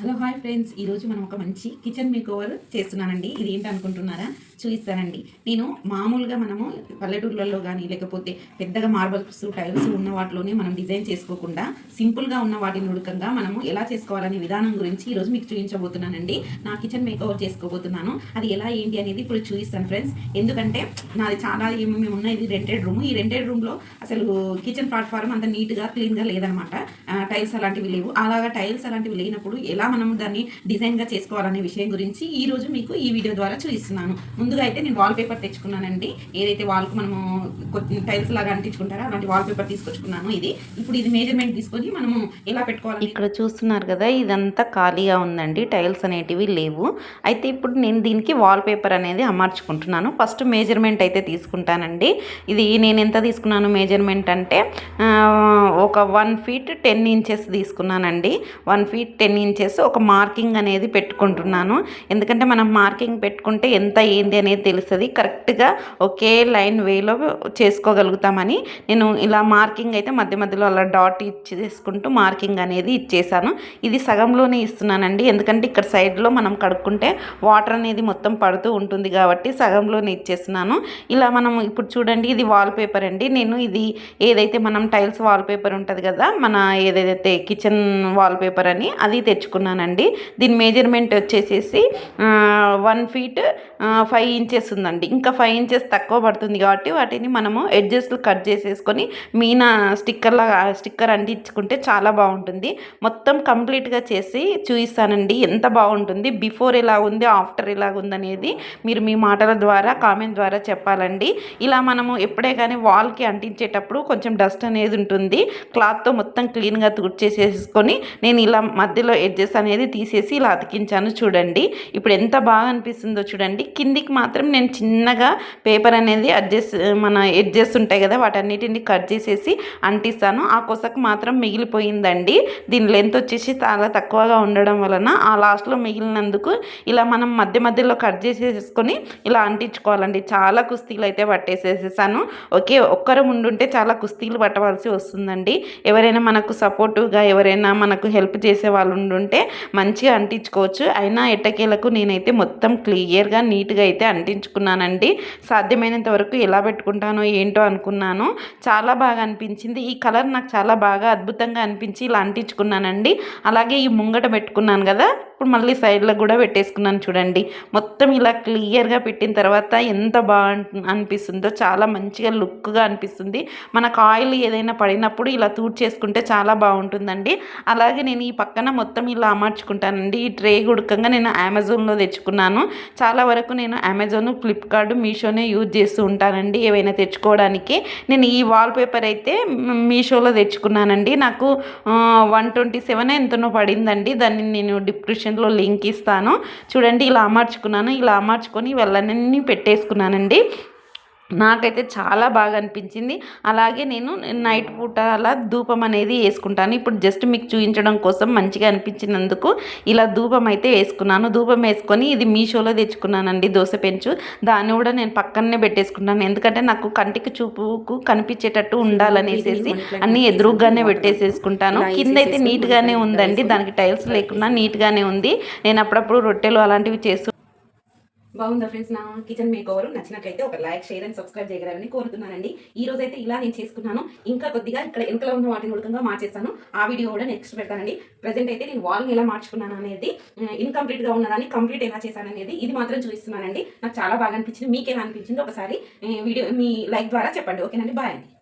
Hello hi friends ఈరోజు మనం ఒక మంచి కిచెన్ మేకోవర్ ఓవర్ చేస్తున్నానండి. ఇది ఏంటి అనుకుంటున్నారా? చూపిస్తానండి. నేను మామూలుగా మనము పల్లెటూర్లలో కానీ లేకపోతే పెద్దగా మార్బల్స్ టైల్స్ ఉన్న వాటిలోనే మనం డిజైన్ చేసుకోకుండా సింపుల్గా ఉన్న వాటిని ఉడకంగా మనము ఎలా చేసుకోవాలనే విధానం గురించి ఈరోజు మీకు చూపించబోతున్నానండి. నా కిచెన్ మేక్ ఓవర్ చేసుకోబోతున్నాను. అది ఎలా ఏంటి అనేది ఇప్పుడు చూపిస్తాను ఫ్రెండ్స్ ఎందుకంటే నాది చాలా ఏమేమి ఉన్నాయి ఇది రెంటెడ్ రూమ్ ఈ రెంటెడ్ రూమ్లో అసలు కిచెన్ ప్లాట్ఫారం అంత నీట్గా క్లీన్గా లేదనమాట. టైల్స్ అలాంటివి లేవు. అలాగా టైల్స్ అలాంటివి లేనప్పుడు ఎలా మనం దాన్ని డిజైన్గా చేసుకోవాలనే విషయం గురించి ఈ రోజు మీకు ఈ వీడియో ద్వారా చూపిస్తున్నాను. ముందుగా అయితే నేను వాల్ పేపర్ తెచ్చుకున్నానండి. ఏదైతే వాల్కు మనము టైల్స్ లాగా అంటించుకుంటారో అలాంటి వాల్ పేపర్ తీసుకొచ్చుకున్నాను ఇది. ఇప్పుడు ఇది మేజర్మెంట్ తీసుకొని మనము ఎలా పెట్టుకోవాలి? ఇక్కడ చూస్తున్నారు కదా ఇదంతా ఖాళీగా ఉందండి. టైల్స్ అనేటివి లేవు. అయితే ఇప్పుడు నేను దీనికి వాల్ పేపర్ అనేది అమర్చుకుంటున్నాను. ఫస్ట్ మెజర్మెంట్ అయితే తీసుకుంటానండి. ఇది నేను ఎంత తీసుకున్నాను మెజర్మెంట్ అంటే ఒక వన్ ఫీట్ టెన్ ఇంచెస్ తీసుకున్నానండి. వన్ ఫీట్ టెన్ ఇంచెస్ ఒక మార్కింగ్ అనేది పెట్టుకుంటున్నాను. ఎందుకంటే మనం మార్కింగ్ పెట్టుకుంటే ఎంత ఏంది అనేది తెలుస్తుంది. కరెక్ట్గా ఒకే లైన్ వేలో చేసుకోగలుగుతామని నేను ఇలా మార్కింగ్ అయితే మధ్య మధ్యలో అలా డాట్ ఇచ్చేసుకుంటూ మార్కింగ్ అనేది ఇచ్చేసాను. ఇది సగంలోనే ఇస్తున్నానండి. ఎందుకంటే ఇక్కడ సైడ్లో మనం కడుక్కుంటే వాటర్ అనేది మొత్తం పడుతూ ఉంటుంది కాబట్టి సగంలోనే ఇచ్చేస్తున్నాను. ఇలా మనం ఇప్పుడు చూడండి ఇది వాల్ పేపర్ అండి. నేను ఇది ఏదైతే మనం టైల్స్ వాల్ పేపర్ ఉంటుంది కదా మన ఏదైతే కిచెన్ వాల్ పేపర్ అని అది తెచ్చుకున్నానండి. దీని మేజర్మెంట్ వచ్చేసేసి వన్ ఫీట్ ఫైవ్ ఇంచెస్ ఉందండి. ఇంకా ఫైవ్ ఇంచెస్ తక్కువ పడుతుంది కాబట్టి వాటిని మనము ఎడ్జెస్ట్లు కట్ చేసేసుకొని మీన స్టిక్కర్లా స్టిక్కర్ అంటించుకుంటే చాలా బాగుంటుంది. మొత్తం కంప్లీట్గా చేసి చూపిస్తానండి. ఎంత బాగుంటుంది? బిఫోర్ ఎలా ఉంది? ఆఫ్టర్ ఎలా ఉందనేది మీరు మీ మాటల ద్వారా కామెంట్ ద్వారా చెప్పాలండి. ఇలా మనము ఎప్పుడే కానీ వాల్కి అంటించేటప్పుడు కొంచెం డస్ట్ అనేది ఉంటుంది. క్లాత్తో మొత్తం క్లీన్గా తుడిచేసేసుకొని నేను ఇలా మధ్యలో ఎడ్జెస్ అనేది తీసేసి ఇలా అతికించాను చూడండి. ఇప్పుడు ఎంత బాగా అనిపిస్తుందో చూడండి. కిందికి మాత్రం నేను చిన్నగా పేపర్ అనేది అడ్జస్ట్ మన ఎడ్జెస్ ఉంటాయి కదా వాటన్నిటిని కట్ చేసేసి అంటిస్తాను. ఆ కొసకు మాత్రం మిగిలిపోయిందండి. దీని లెంత్ వచ్చేసి చాలా తక్కువగా ఉండడం వలన ఆ లాస్ట్లో మిగిలినందుకు ఇలా మనం మధ్య మధ్యలో కట్ చేసేసుకొని ఇలా అంటించుకోవాలండి. చాలా కుస్తీలు అయితే పట్టేసేసేసాను. ఓకే ఒక్కరు ఉండుంటే చాలా కుస్తీలు పట్టవలసి వస్తుందండి. ఎవరైనా మనకు సపోర్టివ్గా ఎవరైనా మనకు హెల్ప్ చేసే వాళ్ళు ఉండుంటే మంచిగా అంటించుకోవచ్చు. అయినా ఎట్టకేలకు నేనైతే మొత్తం క్లియర్గా నీట్గా అయితే అంటించుకున్నానండి. సాధ్యమైనంత వరకు ఎలా పెట్టుకుంటానో ఏంటో అనుకున్నాను. చాలా బాగా అనిపించింది. ఈ కలర్ నాకు చాలా బాగా అద్భుతంగా అనిపించి ఇలా అంటించుకున్నానండి. అలాగే ఈ ముంగట పెట్టుకున్నాను కదా ఇప్పుడు మళ్ళీ సైడ్లో కూడా పెట్టేసుకున్నాను చూడండి. మొత్తం ఇలా క్లియర్గా పెట్టిన తర్వాత ఎంత బాగా అనిపిస్తుందో చాలా మంచిగా లుక్గా అనిపిస్తుంది. మనకు ఆయిల్ ఏదైనా పడినప్పుడు ఇలా తూడ్ చేసుకుంటే చాలా బాగుంటుందండి. అలాగే నేను ఈ పక్కన మొత్తం ఇలా అమర్చుకుంటానండి. ఈ ట్రే గుడకంగా నేను అమెజాన్లో తెచ్చుకున్నాను. చాలా వరకు నేను అమెజాన్ ఫ్లిప్కార్ట్ మీషోనే యూజ్ చేస్తూ ఉంటానండి ఏవైనా తెచ్చుకోవడానికి. నేను ఈ వాల్ పేపర్ అయితే మీషోలో తెచ్చుకున్నానండి. నాకు వన్ ట్వంటీ సెవెన్ ఎంతనో పడిందండి. దాన్ని నేను డిస్క్రిప్షన్లో లింక్ ఇస్తాను. చూడండి ఇలా అమర్చుకున్నాను. ఇలా అమర్చుకొని వెళ్ళనన్నీ పెట్టేసుకున్నానండి. నాకైతే చాలా బాగా అనిపించింది అలాగే నేను నైట్ పూట అలా ధూపం అనేది వేసుకుంటాను. ఇప్పుడు జస్ట్ మీకు చూపించడం కోసం మంచిగా అనిపించినందుకు ఇలా ధూపం అయితే వేసుకున్నాను. ధూపం వేసుకొని ఇది మీషోలో తెచ్చుకున్నానండి దోశ పెంచు. దాన్ని కూడా నేను పక్కనే పెట్టేసుకున్నాను ఎందుకంటే నాకు కంటికి చూపుకు కనిపించేటట్టు ఉండాలనేసేసి అన్ని ఎదురుగానే పెట్టేసేసుకుంటాను. కింద అయితే నీట్గానే ఉందండి. దానికి టైల్స్ లేకుండా నీట్గానే ఉంది. నేను అప్పుడప్పుడు రొట్టెలు అలాంటివి చేస్తూ బాగుందా ఫ్రెండ్స్ నా కిచెన్ మేక్ ఓవర్ నచ్చినట్లయితే ఒక లైక్ షేర్ అండ్ సబ్స్క్రైబ్ చేయగలరని కోరుతున్నానండి. ఈ రోజు అయితే ఇలా నేను చేసుకున్నాను. ఇంకా కొద్దిగా ఇక్కడ వెనుకలో ఉన్న వాటిని ఉడకంగా మార్చేస్తాను. ఆ వీడియో కూడా నెక్స్ట్ పెడతానండి. ప్రజెంట్ అయితే నేను వాల్ని ఎలా మార్చుకున్నాను అనేది ఇన్కంప్లీట్గా ఉన్నదాన్ని కంప్లీట్ ఎలా చేశాను అనేది ఇది మాత్రం చూపిస్తున్నానండి. నాకు చాలా బాగా అనిపించింది. మీకు ఎలా అనిపించింది ఒకసారి వీడియో మీ లైక్ ద్వారా చెప్పండి. ఓకేనండి? బాయ్ అండి.